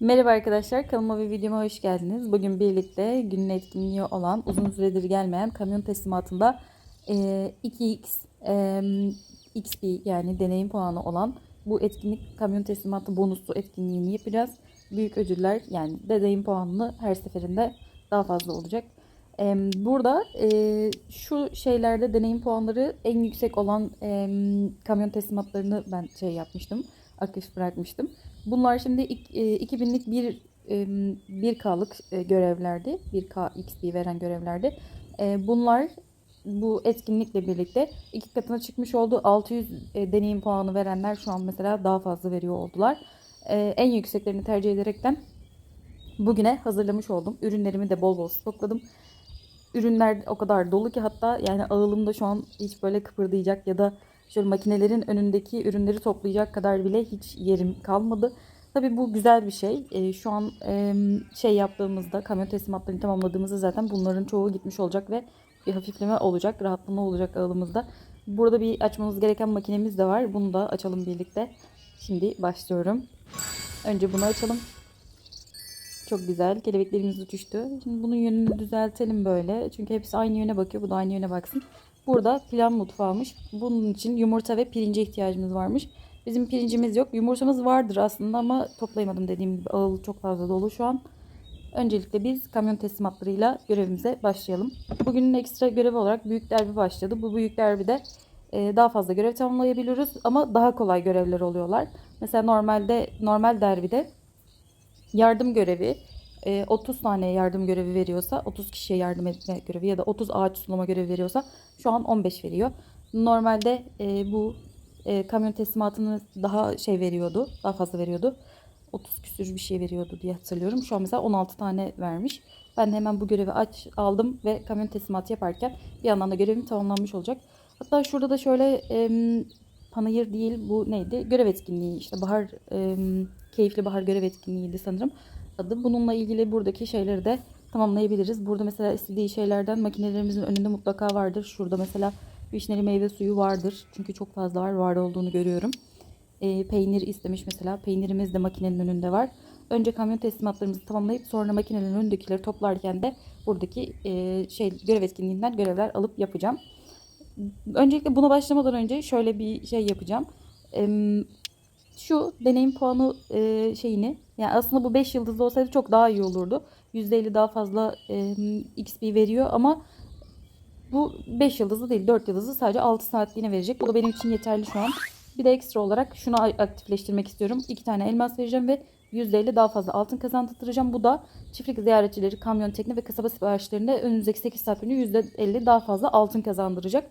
Merhaba arkadaşlar, kanalıma ve videoma hoş geldiniz. Bugün birlikte günün etkinliği olan uzun süredir gelmeyen kamyon teslimatında e, 2x e, XP yani deneyim puanı olan bu etkinlik kamyon teslimatı bonuslu etkinliğini yapacağız. Büyük ödüller yani deneyim puanını her seferinde daha fazla olacak. E, burada e, şu şeylerde deneyim puanları en yüksek olan e, kamyon teslimatlarını ben şey yapmıştım, aktif bırakmıştım. Bunlar şimdi ik- e, 2000'lik bir e, 1K'lık e, görevlerdi. 1K XP veren görevlerdi. E, Bunlar bu etkinlikle birlikte iki katına çıkmış oldu. 600 e, deneyim puanı verenler şu an mesela daha fazla veriyor oldular. E, En yükseklerini tercih ederekten bugüne hazırlamış oldum. Ürünlerimi de bol bol stokladım. Ürünler o kadar dolu ki hatta yani ağılımda şu an hiç böyle kıpırdayacak ya da şöyle makinelerin önündeki ürünleri toplayacak kadar bile hiç yerim kalmadı. Tabii bu güzel bir şey. Ee, şu an e, şey yaptığımızda, kamyon teslimatlarını tamamladığımızda zaten bunların çoğu gitmiş olacak ve bir hafifleme olacak, rahatlama olacak ağılımızda. Burada bir açmamız gereken makinemiz de var. Bunu da açalım birlikte. Şimdi başlıyorum. Önce bunu açalım. Çok güzel. Kelebeklerimiz uçuştu. Şimdi bunun yönünü düzeltelim böyle. Çünkü hepsi aynı yöne bakıyor. Bu da aynı yöne baksın. Burada plan mutfağımış. Bunun için yumurta ve pirince ihtiyacımız varmış. Bizim pirincimiz yok. Yumurtamız vardır aslında ama toplayamadım dediğim gibi. Ağıl çok fazla dolu şu an. Öncelikle biz kamyon teslimatlarıyla görevimize başlayalım. Bugünün ekstra görevi olarak büyük derbi başladı. Bu büyük derbide e, daha fazla görev tamamlayabiliyoruz ama daha kolay görevler oluyorlar. Mesela normalde normal derbide yardım görevi e, 30 tane yardım görevi veriyorsa 30 kişiye yardım etme görevi ya da 30 ağaç sulama görevi veriyorsa şu an 15 veriyor. Normalde e, bu e, kamyon teslimatını daha şey veriyordu. Daha fazla veriyordu. 30 küsür bir şey veriyordu diye hatırlıyorum. Şu an mesela 16 tane vermiş. Ben de hemen bu görevi aç aldım ve kamyon teslimatı yaparken bir yandan da görevim tamamlanmış olacak. Hatta şurada da şöyle em, panayır değil bu neydi? Görev etkinliği işte bahar em, keyifli bahar görev etkinliğiydi sanırım adı. Bununla ilgili buradaki şeyleri de tamamlayabiliriz. Burada mesela istediği şeylerden makinelerimizin önünde mutlaka vardır. Şurada mesela vişneli meyve suyu vardır. Çünkü çok fazla var. Var olduğunu görüyorum. E, peynir istemiş mesela. Peynirimiz de makinenin önünde var. Önce kamyon teslimatlarımızı tamamlayıp sonra makinenin önündekileri toplarken de buradaki e, şey görev etkinliğinden görevler alıp yapacağım. Öncelikle buna başlamadan önce şöyle bir şey yapacağım. Em, şu deneyim puanı e, şeyini yani aslında bu 5 yıldızlı olsaydı çok daha iyi olurdu. %50 daha fazla e, XP veriyor ama bu 5 yıldızlı değil 4 yıldızlı sadece 6 saatliğine verecek. Bu da benim için yeterli şu an. Bir de ekstra olarak şunu aktifleştirmek istiyorum. 2 tane elmas vereceğim ve %50 daha fazla altın kazandıracağım. Bu da çiftlik ziyaretçileri, kamyon tekne ve kasaba siparişlerinde önümüzdeki 8 saat boyunca %50 daha fazla altın kazandıracak.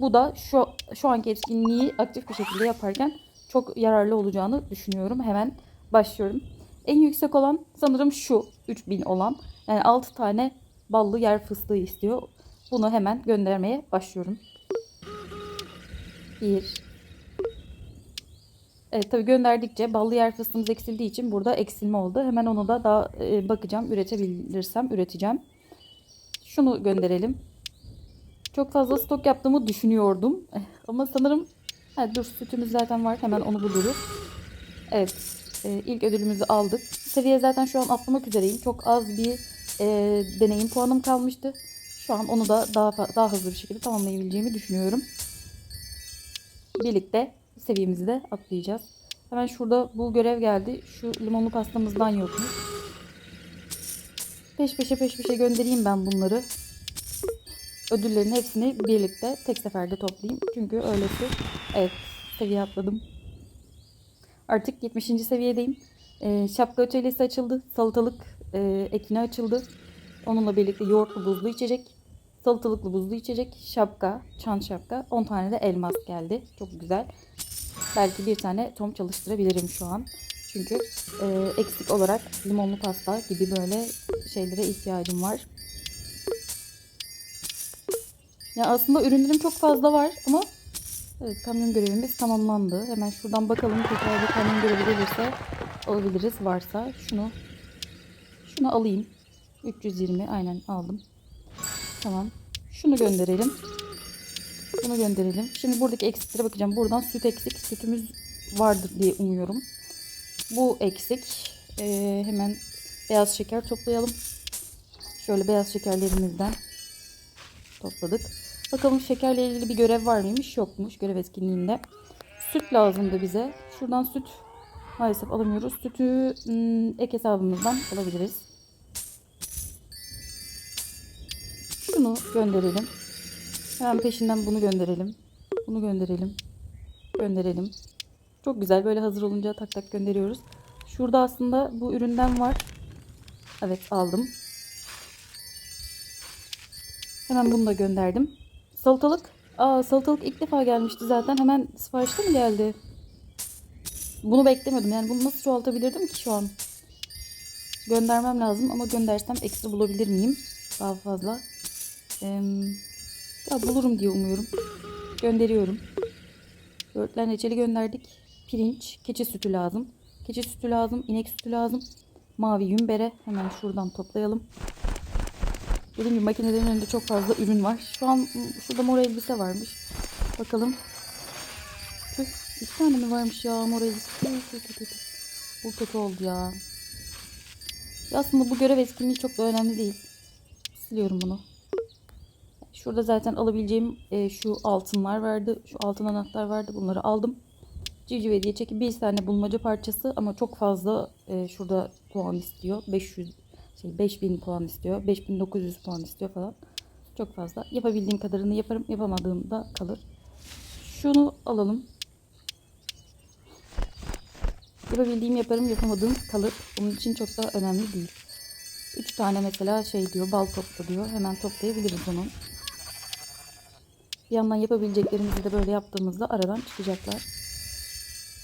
Bu da şu, şu anki etkinliği aktif bir şekilde yaparken çok yararlı olacağını düşünüyorum. Hemen başlıyorum. En yüksek olan sanırım şu 3000 olan. Yani 6 tane ballı yer fıstığı istiyor. Bunu hemen göndermeye başlıyorum. 1 Evet tabii gönderdikçe ballı yer fıstığımız eksildiği için burada eksilme oldu. Hemen onu da daha e, bakacağım. Üretebilirsem üreteceğim. Şunu gönderelim. Çok fazla stok yaptığımı düşünüyordum. Ama sanırım ha, dur sütümüz zaten var. Hemen onu buluruz. Evet. e, ilk ödülümüzü aldık. Seviye zaten şu an atlamak üzereyim. Çok az bir e, deneyim puanım kalmıştı. Şu an onu da daha daha hızlı bir şekilde tamamlayabileceğimi düşünüyorum. Birlikte seviyemizi de atlayacağız. Hemen şurada bu görev geldi. Şu limonlu pastamızdan yokmuş. Peş peşe peş peşe göndereyim ben bunları. Ödüllerin hepsini birlikte tek seferde toplayayım. Çünkü öylesi. Evet seviye atladım. Artık 70. seviyedeyim. Ee, şapka atölyesi açıldı. Salatalık e, ekini açıldı. Onunla birlikte yoğurtlu buzlu içecek. Salatalıklı buzlu içecek. Şapka, çan şapka. 10 tane de elmas geldi. Çok güzel. Belki bir tane tom çalıştırabilirim şu an. Çünkü e, eksik olarak limonlu pasta gibi böyle şeylere ihtiyacım var. Ya aslında ürünlerim çok fazla var ama evet kamyon görevimiz tamamlandı. Hemen şuradan bakalım tekrar bir kamyon görevi gelirse alabiliriz varsa. Şunu şunu alayım. 320 aynen aldım. Tamam. Şunu gönderelim. Bunu gönderelim. Şimdi buradaki eksiklere bakacağım. Buradan süt eksik. Sütümüz vardır diye umuyorum. Bu eksik. Ee, hemen beyaz şeker toplayalım. Şöyle beyaz şekerlerimizden topladık. Bakalım şekerle ilgili bir görev var mıymış? Yokmuş görev etkinliğinde. Süt lazımdı bize. Şuradan süt maalesef alamıyoruz. Sütü hmm, ek hesabımızdan alabiliriz. Şunu gönderelim. Hemen peşinden bunu gönderelim. Bunu gönderelim. Gönderelim. Çok güzel. Böyle hazır olunca tak tak gönderiyoruz. Şurada aslında bu üründen var. Evet aldım. Hemen bunu da gönderdim. Salatalık. Aa salatalık ilk defa gelmişti zaten. Hemen siparişte mi geldi? Bunu beklemiyordum. Yani bunu nasıl çoğaltabilirdim ki şu an? Göndermem lazım ama göndersem ekstra bulabilir miyim? Daha fazla. Ee, ya bulurum diye umuyorum. Gönderiyorum. Böğürtlen reçeli gönderdik. Pirinç, keçi sütü lazım. Keçi sütü lazım, inek sütü lazım. Mavi yümbere hemen şuradan toplayalım. Dediğim gibi makinelerin önünde çok fazla ürün var. Şu an şurada mor elbise varmış. Bakalım. Tüh, iki tane mi varmış ya mor elbise? Bu kötü oldu ya. ya. Aslında bu görev etkinliği çok da önemli değil. Siliyorum bunu. Şurada zaten alabileceğim e, şu altınlar vardı. Şu altın anahtar vardı. Bunları aldım. Civciv hediye çekip bir tane bulmaca parçası ama çok fazla e, şurada puan istiyor. 500 şey 5000 puan istiyor. 5900 puan istiyor falan. Çok fazla. Yapabildiğim kadarını yaparım. Yapamadığımda kalır. Şunu alalım. Yapabildiğim yaparım. Yapamadığım kalır. Bunun için çok da önemli değil. 3 tane mesela şey diyor bal topla diyor. Hemen toplayabiliriz onu. Bir yandan yapabileceklerimizi de böyle yaptığımızda aradan çıkacaklar.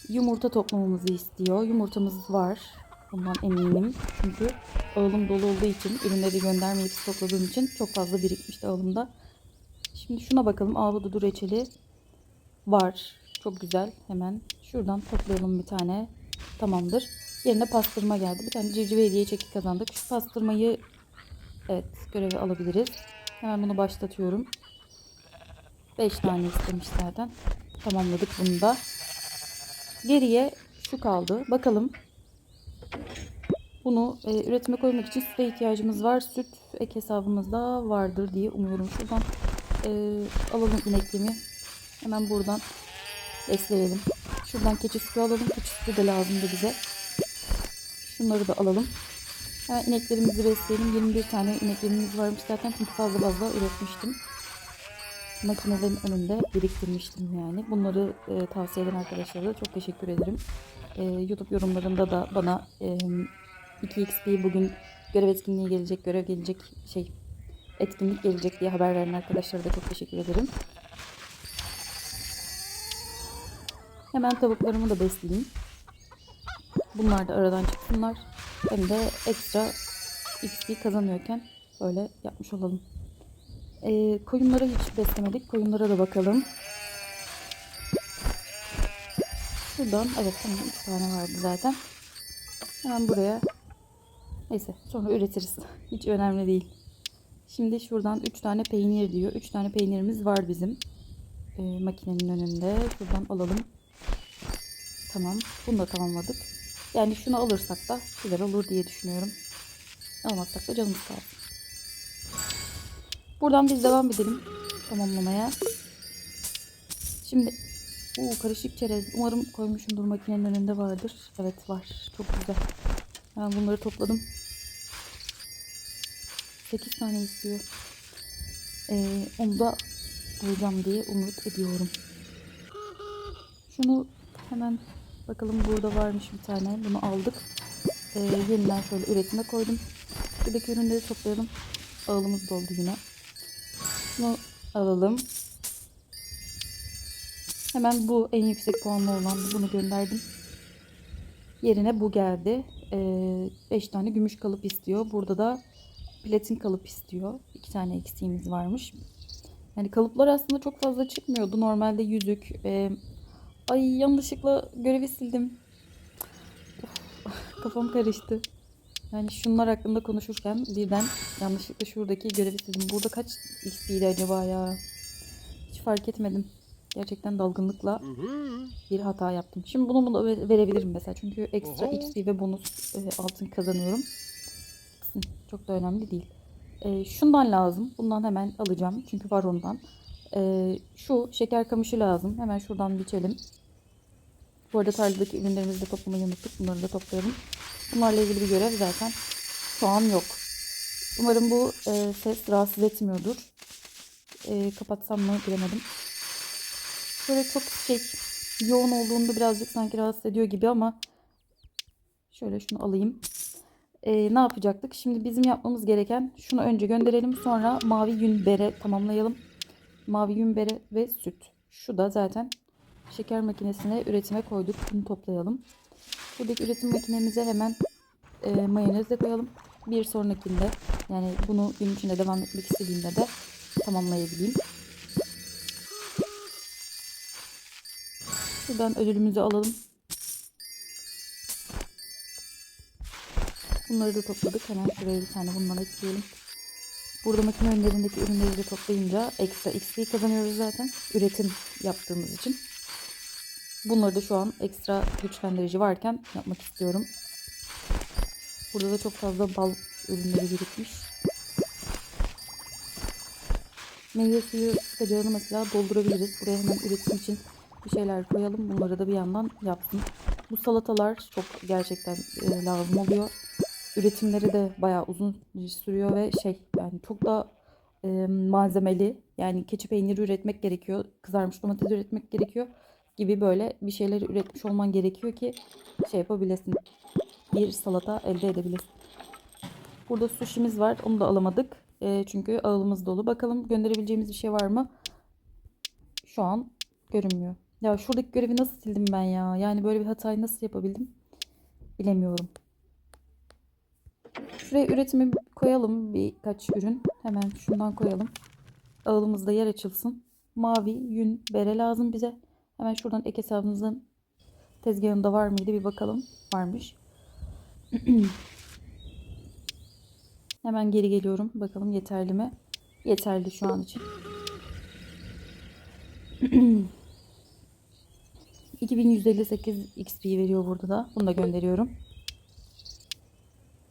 Yumurta toplamamızı istiyor. Yumurtamız var. Bundan eminim. Çünkü ağılım dolu olduğu için ürünleri göndermeyip stokladığım için çok fazla birikmişti ağılımda. Şimdi şuna bakalım. Ahududu reçeli var. Çok güzel. Hemen şuradan toplayalım bir tane. Tamamdır. Yerine pastırma geldi. Bir tane civciv hediye çeki kazandık. Şu pastırmayı evet görevi alabiliriz. Hemen bunu başlatıyorum. 5 tane istemiş zaten. Tamamladık bunu da. Geriye şu kaldı. Bakalım. Bunu e, üretime koymak için süte ihtiyacımız var. Süt ek hesabımızda vardır diye umuyorum. Şuradan e, alalım ineklimi. Hemen buradan besleyelim. Şuradan keçi sütü alalım. Keçi sütü de lazımdı bize. Şunları da alalım. Hemen ineklerimizi besleyelim. 21 tane ineklerimiz varmış zaten. Çünkü fazla fazla üretmiştim makinelerin önünde biriktirmiştim yani. Bunları e, tavsiye eden arkadaşlara da çok teşekkür ederim. E, YouTube yorumlarında da bana e, 2xp bugün görev etkinliği gelecek, görev gelecek şey etkinlik gelecek diye haber veren arkadaşlara da çok teşekkür ederim. Hemen tavuklarımı da besleyeyim. Bunlar da aradan çıksınlar. Hem de ekstra XP kazanıyorken böyle yapmış olalım. Ee, koyunları hiç beslemedik. Koyunlara da bakalım. Şuradan evet tamam iki tane vardı zaten. Hemen buraya neyse sonra üretiriz. Hiç önemli değil. Şimdi şuradan 3 tane peynir diyor. 3 tane peynirimiz var bizim. Ee, makinenin önünde. Şuradan alalım. Tamam. Bunu da tamamladık. Yani şunu alırsak da güzel olur diye düşünüyorum. Almazsak da canımız kalsın. Buradan biz devam edelim tamamlamaya. Şimdi o karışık çerez. Umarım koymuşumdur makinenin önünde vardır. Evet var. Çok güzel. Ben bunları topladım. 8 tane istiyor. Ee, onu da bulacağım diye umut ediyorum. Şunu hemen bakalım burada varmış bir tane. Bunu aldık. Ee, yeniden şöyle üretime koydum. Buradaki ürünleri toplayalım. Ağılımız doldu yine. Bunu alalım. Hemen bu en yüksek puanlı olan bunu gönderdim. Yerine bu geldi. 5 ee, tane gümüş kalıp istiyor. Burada da platin kalıp istiyor. 2 tane eksiğimiz varmış. Yani kalıplar aslında çok fazla çıkmıyordu. Normalde yüzük. E, ay yanlışlıkla görevi sildim. Kafam karıştı. Yani şunlar hakkında konuşurken birden yanlışlıkla şuradaki görevi sildim. Burada kaç XP'ydi acaba ya? Hiç fark etmedim. Gerçekten dalgınlıkla bir hata yaptım. Şimdi bunu buna ve- verebilirim mesela. Çünkü ekstra. XP ve bonus e, altın kazanıyorum. Çok da önemli değil. E, şundan lazım. Bundan hemen alacağım. Çünkü var ondan. E, şu şeker kamışı lazım. Hemen şuradan biçelim. Bu arada tarladaki ürünlerimizi de toplamayı unuttuk. Bunları da toplayalım. Bunlarla ilgili bir görev zaten şu an yok. Umarım bu e, ses rahatsız etmiyordur. E, kapatsam mı bilemedim. Böyle çok şey yoğun olduğunda birazcık sanki rahatsız ediyor gibi ama şöyle şunu alayım. E, ne yapacaktık? Şimdi bizim yapmamız gereken şunu önce gönderelim sonra mavi yün bere tamamlayalım. Mavi yün bere ve süt. Şu da zaten şeker makinesine üretime koyduk. Bunu toplayalım. Buradaki üretim makinemize hemen e, mayonez de koyalım. Bir sonrakinde yani bunu gün içinde devam etmek istediğimde de tamamlayabileyim. Şuradan ödülümüzü alalım. Bunları da topladık. Hemen şuraya bir tane bundan ekleyelim. Burada makine önlerindeki ürünleri de toplayınca ekstra XP kazanıyoruz zaten. Üretim yaptığımız için. Bunları da şu an ekstra güçlendirici varken yapmak istiyorum. Burada da çok fazla bal ürünleri birikmiş. Meyve suyu sıkacağını mesela doldurabiliriz. Buraya hemen üretim için bir şeyler koyalım. Bunları da bir yandan yapsın. Bu salatalar çok gerçekten e, lazım oluyor. Üretimleri de bayağı uzun sürüyor ve şey yani çok da e, malzemeli. Yani keçi peyniri üretmek gerekiyor. Kızarmış domates üretmek gerekiyor gibi böyle bir şeyler üretmiş olman gerekiyor ki şey yapabilesin. Bir salata elde edebilesin. Burada sushi'miz var. Onu da alamadık. E, çünkü ağılımız dolu. Bakalım gönderebileceğimiz bir şey var mı? Şu an görünmüyor. Ya şuradaki görevi nasıl sildim ben ya? Yani böyle bir hatayı nasıl yapabildim? Bilemiyorum. Şuraya üretimi koyalım birkaç ürün. Hemen şundan koyalım. Ağılımızda yer açılsın. Mavi yün bere lazım bize. Hemen şuradan ek hesabımızın tezgahında var mıydı bir bakalım. Varmış. Hemen geri geliyorum. Bakalım yeterli mi? Yeterli şu an için. 2158 XP veriyor burada da. Bunu da gönderiyorum.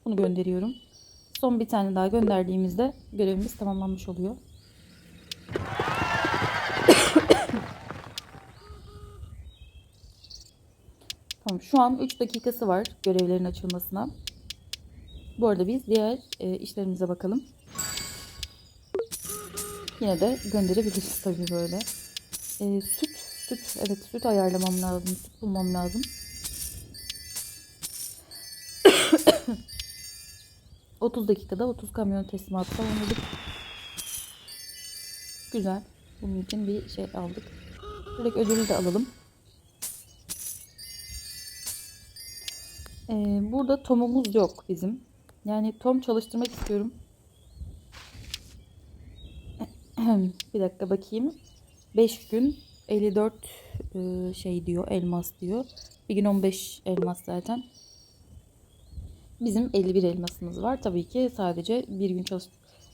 Bunu gönderiyorum. Son bir tane daha gönderdiğimizde görevimiz tamamlanmış oluyor. Tamam şu an 3 dakikası var görevlerin açılmasına. Bu arada biz diğer e, işlerimize bakalım. Yine de gönderebiliriz tabii böyle. E, süt, süt, evet süt ayarlamam lazım, süt bulmam lazım. ...30 dakikada 30 kamyon teslimatı tamamladık. Güzel. Bunun için bir şey aldık. Direkt ödülü de alalım. Ee, burada Tom'umuz yok bizim. Yani Tom çalıştırmak istiyorum. bir dakika bakayım. 5 gün 54 e, şey diyor elmas diyor. Bir gün 15 elmas zaten. Bizim 51 elmasımız var. Tabii ki sadece bir gün çalış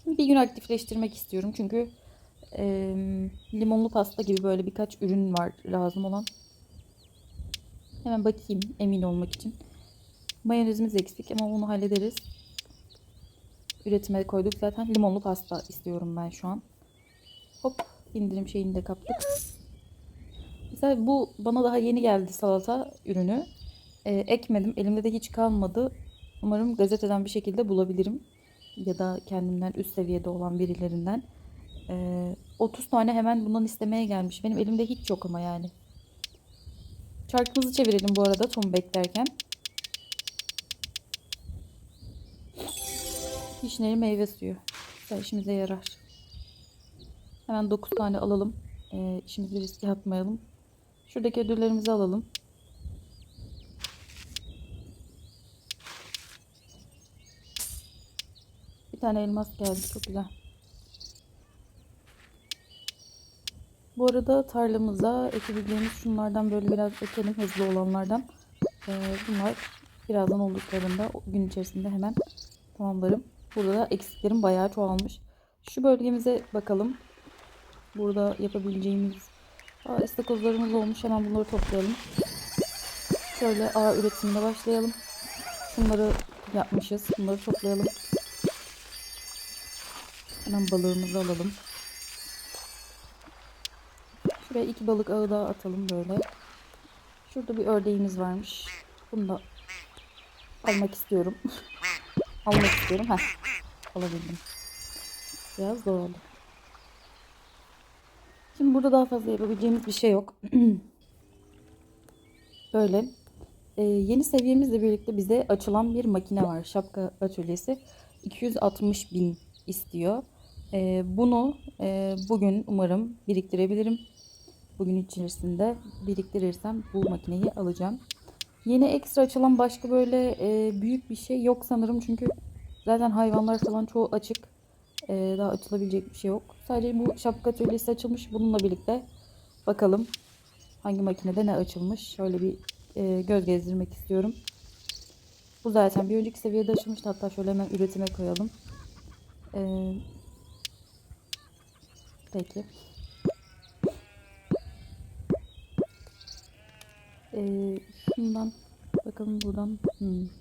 bir gün aktifleştirmek istiyorum. Çünkü e, limonlu pasta gibi böyle birkaç ürün var lazım olan. Hemen bakayım emin olmak için. Mayonezimiz eksik ama onu hallederiz. Üretime koyduk zaten. Limonlu pasta istiyorum ben şu an. Hop indirim şeyini de kaptık. Mesela bu bana daha yeni geldi salata ürünü. Ee, ekmedim. Elimde de hiç kalmadı. Umarım gazeteden bir şekilde bulabilirim. Ya da kendimden üst seviyede olan birilerinden. Ee, 30 tane hemen bundan istemeye gelmiş. Benim elimde hiç yok ama yani. Çarkımızı çevirelim bu arada Tom beklerken. Vişneli meyve suyu. Güzel işimize yarar. Hemen 9 tane alalım. Ee, işimizi riske atmayalım. Şuradaki ödüllerimizi alalım. Bir tane elmas geldi. Çok güzel. Bu arada tarlamıza ekebileceğimiz şunlardan böyle biraz ekelim hızlı olanlardan. Ee, bunlar birazdan olduklarında gün içerisinde hemen tamamlarım. Burada da eksiklerim bayağı çoğalmış. Şu bölgemize bakalım. Burada yapabileceğimiz Aa, istakozlarımız olmuş. Hemen bunları toplayalım. Şöyle A üretimine başlayalım. Şunları yapmışız. Bunları toplayalım. Hemen balığımızı alalım. Şuraya iki balık ağı daha atalım böyle. Şurada bir ördeğimiz varmış. Bunu da almak istiyorum. almak istiyorum. Heh. Alabildim. Biraz zor oldu. Şimdi burada daha fazla yapabileceğimiz bir şey yok. Böyle e, yeni seviyemizle birlikte bize açılan bir makine var. Şapka atölyesi 260 bin istiyor. E, bunu e, bugün umarım biriktirebilirim. Bugün içerisinde biriktirirsem bu makineyi alacağım. Yeni ekstra açılan başka böyle e, büyük bir şey yok sanırım. Çünkü zaten hayvanlar falan çoğu açık. E, daha açılabilecek bir şey yok. Sadece bu şapka atölyesi açılmış. Bununla birlikte bakalım hangi makinede ne açılmış. Şöyle bir e, göz gezdirmek istiyorum. Bu zaten bir önceki seviyede açılmıştı. Hatta şöyle hemen üretime koyalım. E, peki. Ee, şundan bakalım buradan. Hmm.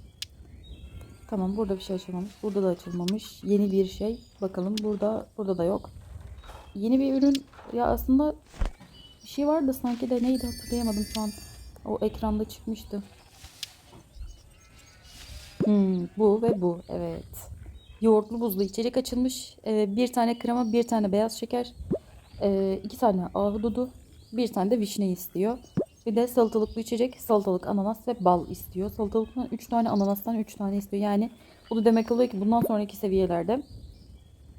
Tamam burada bir şey açılmamış. Burada da açılmamış. Yeni bir şey. Bakalım burada burada da yok. Yeni bir ürün ya aslında bir şey vardı sanki de neydi hatırlayamadım şu an. O ekranda çıkmıştı. Hmm, bu ve bu evet. Yoğurtlu buzlu içecek açılmış. Ee, bir tane krema, bir tane beyaz şeker, ee, iki tane ahududu, bir tane de vişne istiyor. Bir de salatalıklı içecek, salatalık, ananas ve bal istiyor. Salatalıktan 3 tane, ananastan 3 tane istiyor. Yani bu da demek oluyor ki bundan sonraki seviyelerde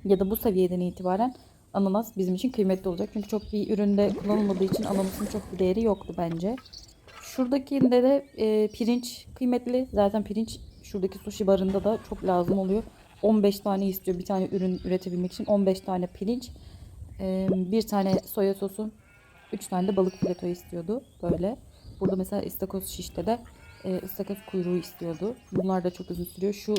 ya da bu seviyeden itibaren ananas bizim için kıymetli olacak. Çünkü çok bir üründe kullanılmadığı için ananasın çok bir değeri yoktu bence. Şuradakinde de e, pirinç kıymetli. Zaten pirinç şuradaki sushi barında da çok lazım oluyor. 15 tane istiyor bir tane ürün üretebilmek için. 15 tane pirinç, e, bir tane soya sosu, 3 tane de balık fileto istiyordu. Böyle. Burada mesela istakoz şişte de e, istakoz kuyruğu istiyordu. Bunlar da çok uzun sürüyor. Şu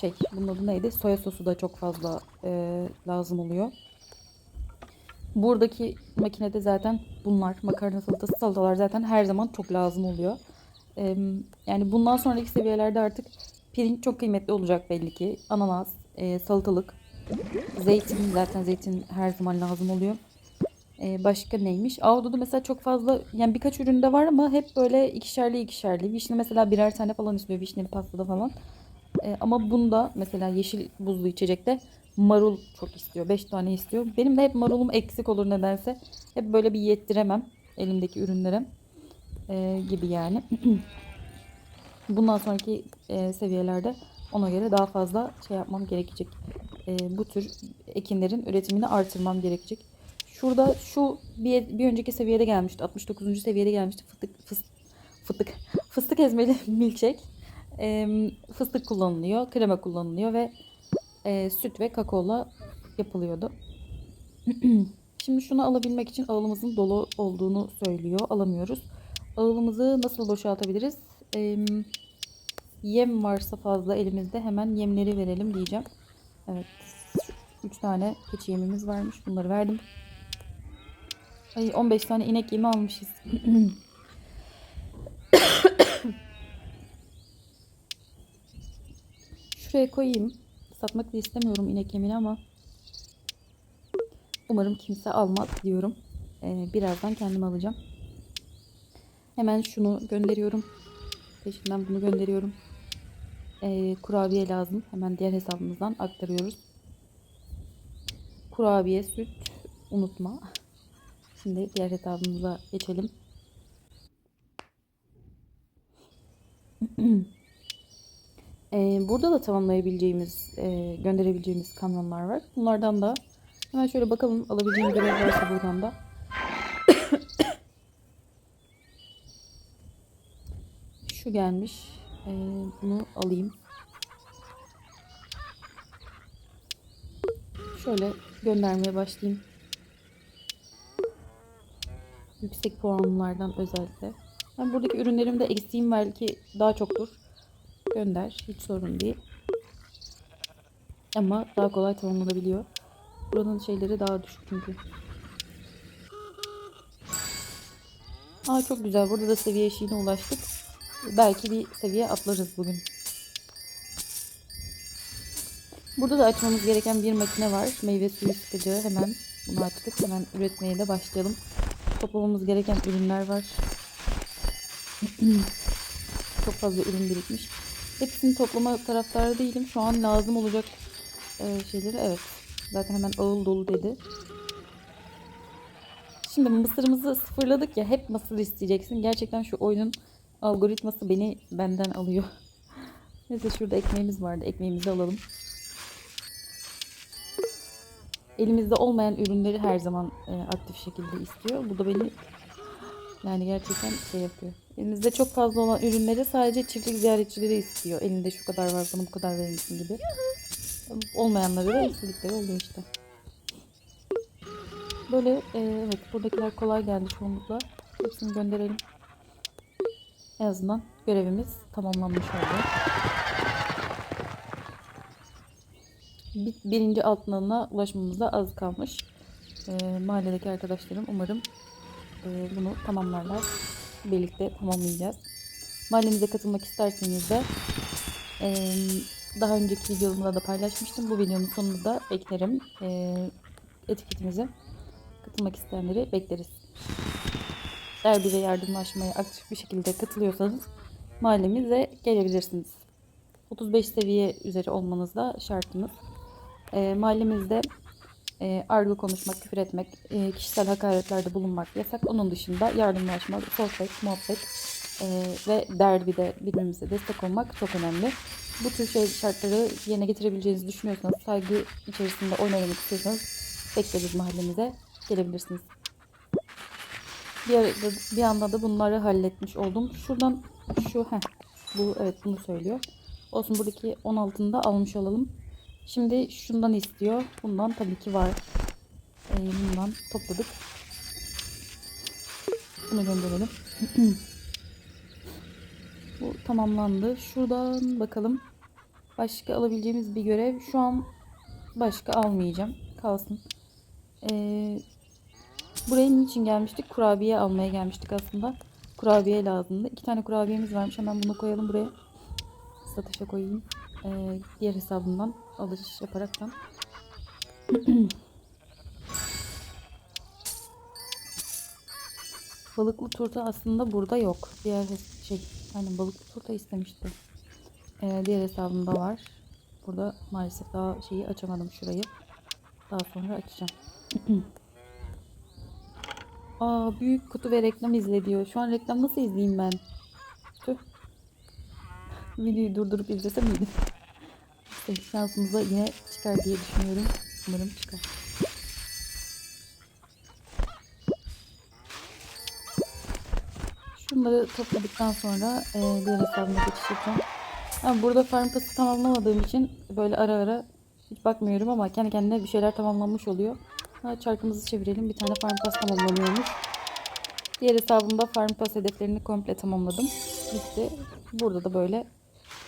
şey bunun adı neydi? Soya sosu da çok fazla e, lazım oluyor. Buradaki makinede zaten bunlar makarna salatası salatalar zaten her zaman çok lazım oluyor. E, yani bundan sonraki seviyelerde artık pirinç çok kıymetli olacak belli ki. Ananas, e, salatalık, zeytin zaten zeytin her zaman lazım oluyor. Ee, başka neymiş? Ahududu mesela çok fazla yani birkaç üründe var ama hep böyle ikişerli ikişerli. Vişne mesela birer tane falan istiyor vişneli pastada falan. Ee, ama bunda mesela yeşil buzlu içecekte marul çok istiyor. 5 tane istiyor. Benim de hep marulum eksik olur nedense. Hep böyle bir yettiremem elimdeki ürünlere ee, gibi yani. Bundan sonraki e, seviyelerde ona göre daha fazla şey yapmam gerekecek. E, bu tür ekinlerin üretimini artırmam gerekecek. Şurada şu bir, bir önceki seviyede gelmişti. 69. seviyede gelmişti. Fıstık fıs, fıstık fıstık ezmeli milkshake. E, fıstık kullanılıyor, krema kullanılıyor ve e, süt ve kakaola yapılıyordu. Şimdi şunu alabilmek için ağılımızın dolu olduğunu söylüyor. Alamıyoruz. Ağılımızı nasıl boşaltabiliriz? E, yem varsa fazla elimizde hemen yemleri verelim diyeceğim. Evet. 3 tane keçi yemimiz varmış. Bunları verdim. Ay 15 tane inek yemi almışız. Şuraya koyayım. Satmak da istemiyorum inek yemini ama umarım kimse almaz diyorum. Ee, birazdan kendim alacağım. Hemen şunu gönderiyorum. Peşinden bunu gönderiyorum. Ee, kurabiye lazım. Hemen diğer hesabımızdan aktarıyoruz. Kurabiye, süt, unutma. Şimdi diğer hesabımıza geçelim. ee, burada da tamamlayabileceğimiz, e, gönderebileceğimiz kamyonlar var. Bunlardan da hemen şöyle bakalım alabileceğim görev varsa buradan da. Şu gelmiş. Ee, bunu alayım. Şöyle göndermeye başlayayım. Yüksek puanlardan özellikle. Ben buradaki ürünlerimde eksiğim belki daha çoktur. Gönder. Hiç sorun değil. Ama daha kolay tamamlanabiliyor. Buranın şeyleri daha düşük çünkü. Aa çok güzel. Burada da seviye eşiğine ulaştık. Belki bir seviye atlarız bugün. Burada da açmamız gereken bir makine var. Meyve suyu sıkacağı. Hemen bunu açtık. Hemen üretmeye de başlayalım. Toplamamız gereken ürünler var. Çok fazla ürün birikmiş. Hepsini toplama taraftarı değilim. Şu an lazım olacak e, şeyleri. Evet. Zaten hemen ağıl dolu dedi. Şimdi mısırımızı sıfırladık ya. Hep mısır isteyeceksin. Gerçekten şu oyunun algoritması beni benden alıyor. Neyse şurada ekmeğimiz vardı. Ekmeğimizi alalım. Elimizde olmayan ürünleri her zaman e, aktif şekilde istiyor. Bu da beni yani gerçekten şey yapıyor. Elimizde çok fazla olan ürünleri sadece çiftlik ziyaretçileri istiyor. Elinde şu kadar var bana bu kadar verir gibi. Olmayanları da istedikleri oluyor işte. Böyle e, evet buradakiler kolay geldi çoğunlukla. Hepsini gönderelim. En azından görevimiz tamamlanmış oldu. Bir, birinci altınına ulaşmamıza az kalmış. E, mahalledeki arkadaşlarım umarım e, bunu tamamlarlar. Birlikte tamamlayacağız. Mahallemize katılmak isterseniz de e, daha önceki videomda da paylaşmıştım. Bu videonun sonunda da eklerim e, etiketimizi. Katılmak isteyenleri bekleriz. Eğer bize yardımlaşmaya aktif bir şekilde katılıyorsanız mahallemize gelebilirsiniz. 35 seviye üzeri olmanız da şartımız. E, mahallemizde e, argo konuşmak, küfür etmek, e, kişisel hakaretlerde bulunmak yasak. Onun dışında yardımlaşma, sohbet, muhabbet e, ve derbide birbirimize destek olmak çok önemli. Bu tür şey şartları yerine getirebileceğinizi düşünüyorsanız, saygı içerisinde oynamak istiyorsanız bekleriz mahallemize gelebilirsiniz. Bir, arada, bir anda da bunları halletmiş oldum. Şuradan şu heh, bu evet bunu söylüyor. Olsun buradaki 16'ını da almış olalım. Şimdi şundan istiyor. Bundan tabii ki var. Ee, bundan topladık. Bunu gönderelim. Bu tamamlandı. Şuradan bakalım. Başka alabileceğimiz bir görev. Şu an başka almayacağım. Kalsın. Ee, buraya niçin gelmiştik? Kurabiye almaya gelmiştik aslında. Kurabiye lazımdı. İki tane kurabiyemiz varmış. Hemen bunu koyalım buraya. Satışa koyayım. Ee, diğer hesabımdan alışveriş yaparaktan. balıklı turta aslında burada yok. Diğer şey, hani balıklı turta istemiştim. Ee, diğer hesabımda var. Burada maalesef daha şeyi açamadım şurayı. Daha sonra açacağım. Aa büyük kutu ve reklam izle diyor. Şu an reklam nasıl izleyeyim ben? Tüh. Videoyu durdurup izlesem miydi? Şansımıza yine çıkar diye düşünüyorum. Umarım çıkar. Şunları topladıktan sonra e, diğer hesabıma geçiş yapacağım. Ha, burada farm pası tamamlamadığım için böyle ara ara hiç bakmıyorum ama kendi kendine bir şeyler tamamlanmış oluyor. Ha, çarkımızı çevirelim. Bir tane farm pass tamamlanıyormuş. Diğer hesabımda farm pass hedeflerini komple tamamladım. Bitti. Burada da böyle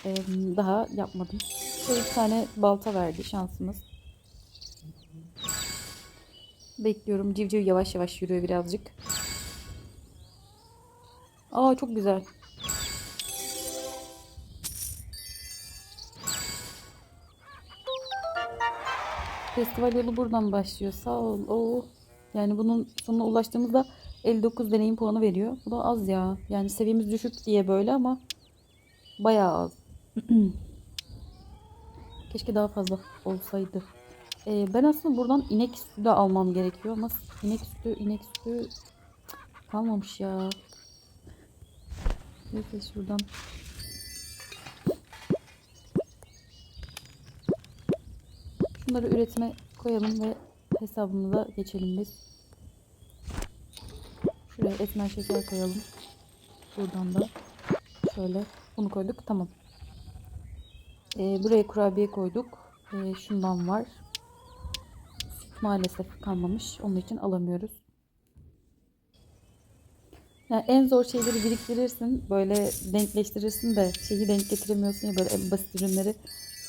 e, daha yapmadım. Şöyle bir tane balta verdi şansımız. Bekliyorum. Civciv yavaş yavaş yürüyor birazcık. Aa çok güzel. Festival yolu buradan başlıyor. Sağ ol. Oo. Yani bunun sonuna ulaştığımızda 59 deneyim puanı veriyor. Bu da az ya. Yani seviyemiz düşük diye böyle ama bayağı az. Keşke daha fazla olsaydı. Ee, ben aslında buradan inek sütü de almam gerekiyor ama inek sütü, inek sütü kalmamış ya. Neyse şuradan. Şunları üretime koyalım ve hesabımıza geçelim biz. Şuraya etmen şeker koyalım. Buradan da şöyle bunu koyduk. Tamam. Ee, buraya kurabiye koyduk. Ee, şundan var. Süt maalesef kalmamış. Onun için alamıyoruz. Yani en zor şeyleri biriktirirsin. Böyle denkleştirirsin de şeyi denk getiremiyorsun ya böyle en basit ürünleri.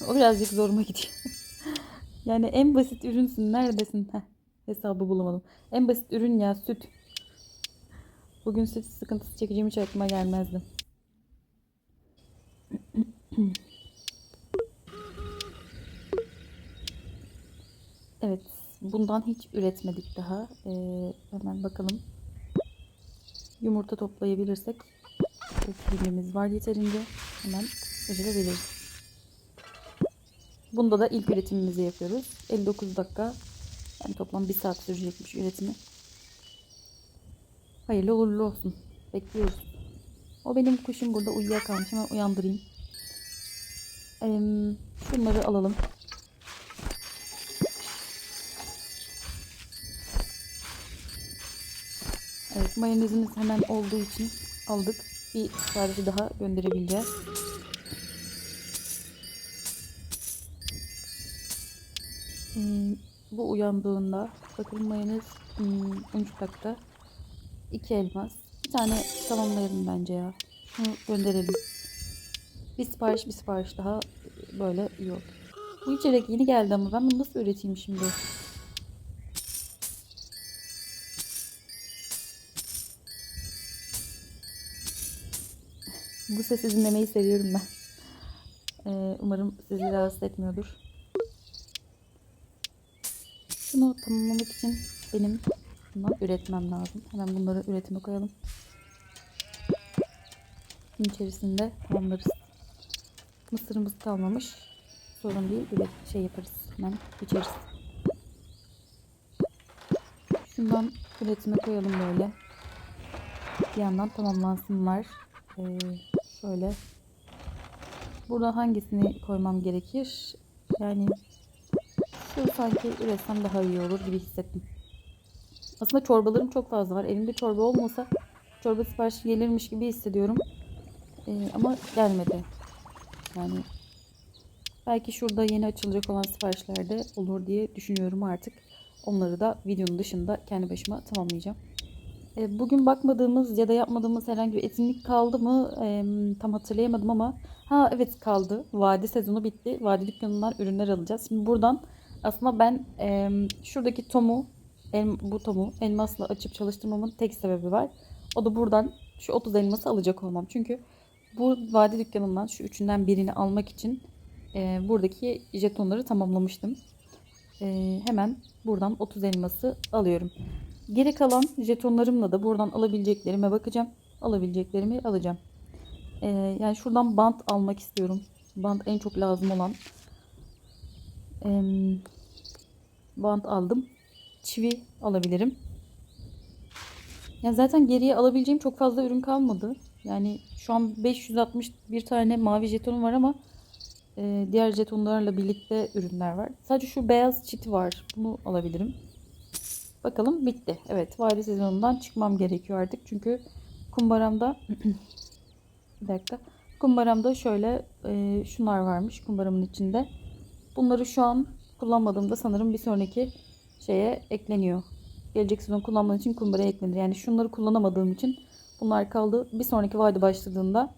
O birazcık zoruma gidiyor. yani en basit ürünsün. Neredesin? Heh, hesabı bulamadım. En basit ürün ya süt. Bugün süt sıkıntısı çekeceğim hiç aklıma gelmezdi. Evet, bundan hiç üretmedik daha. Ee, hemen bakalım. Yumurta toplayabilirsek pilimiz var yeterince. Hemen üretebiliriz. Bunda da ilk üretimimizi yapıyoruz. 59 dakika. Yani toplam 1 saat sürecekmiş üretimi. Hayırlı uğurlu olsun. Bekliyoruz. O benim kuşum burada uyuyakalmış. Hemen uyandırayım. Ee, şunları alalım. Mayonezimiz hemen olduğu için aldık. Bir siparişi daha gönderebileceğiz. Hmm, bu uyandığında bakın mayonez hmm, 13 dakika. 2 elmas. Bir tane tamamlayalım bence ya. Şunu gönderelim. Bir sipariş bir sipariş daha böyle olur. Bu içecek yeni geldi ama ben bunu nasıl üreteyim şimdi? Bu sesi dinlemeyi seviyorum ben. Ee, umarım sizi rahatsız etmiyordur. Şunu tamamlamak için benim bundan üretmem lazım. Hemen bunları üretime koyalım. Gün içerisinde tamamlarız. Mısırımız kalmamış. Sorun değil. Üret şey yaparız. Hemen içeriz. Şundan üretime koyalım böyle. Bir yandan tamamlansınlar. Ee, şöyle. Burada hangisini koymam gerekir? Yani şu sanki üretsem daha iyi olur gibi hissettim. Aslında çorbalarım çok fazla var. Elimde çorba olmasa çorba siparişi gelirmiş gibi hissediyorum. Ee, ama gelmedi. Yani belki şurada yeni açılacak olan siparişlerde olur diye düşünüyorum artık. Onları da videonun dışında kendi başıma tamamlayacağım. Ee, bugün bakmadığımız ya da yapmadığımız herhangi bir etkinlik kaldı mı Ee, tam hatırlayamadım ama ha evet kaldı. Vadi sezonu bitti. Vadi dükkanından ürünler alacağız. Şimdi buradan aslında ben e, şuradaki tomu bu tomu elmasla açıp çalıştırmamın tek sebebi var. O da buradan şu 30 elması alacak olmam. Çünkü bu vadi dükkanından şu üçünden birini almak için e, buradaki jetonları tamamlamıştım. E, hemen buradan 30 elması alıyorum. Geri kalan jetonlarımla da buradan alabileceklerime bakacağım. Alabileceklerimi alacağım. E, yani şuradan bant almak istiyorum. Bant en çok lazım olan. E, bant aldım. Çivi alabilirim. Yani zaten geriye alabileceğim çok fazla ürün kalmadı. Yani şu an 561 tane mavi jetonum var ama e, diğer jetonlarla birlikte ürünler var. Sadece şu beyaz çiti var. Bunu alabilirim. Bakalım bitti. Evet vade sezonundan çıkmam gerekiyor artık. Çünkü kumbaramda bir dakika. Kumbaramda şöyle e, şunlar varmış kumbaramın içinde. Bunları şu an kullanmadığımda sanırım bir sonraki şeye ekleniyor. Gelecek sezon kullanman için kumbaraya eklenir. Yani şunları kullanamadığım için bunlar kaldı. Bir sonraki vade başladığında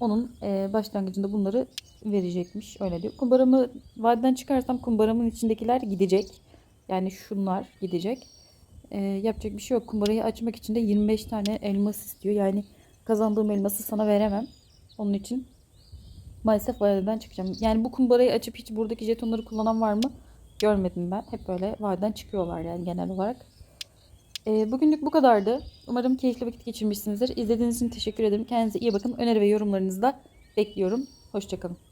onun e, başlangıcında bunları verecekmiş. Öyle diyor. Kumbaramı vadeden çıkarsam kumbaramın içindekiler gidecek. Yani şunlar gidecek. E, yapacak bir şey yok. Kumbarayı açmak için de 25 tane elmas istiyor. Yani kazandığım elması sana veremem. Onun için maalesef vadeden çıkacağım. Yani bu kumbarayı açıp hiç buradaki jetonları kullanan var mı? Görmedim ben. Hep böyle vadeden çıkıyorlar yani genel olarak. E, bugünlük bu kadardı. Umarım keyifli vakit geçirmişsinizdir. İzlediğiniz için teşekkür ederim. Kendinize iyi bakın. Öneri ve yorumlarınızı da bekliyorum. Hoşçakalın.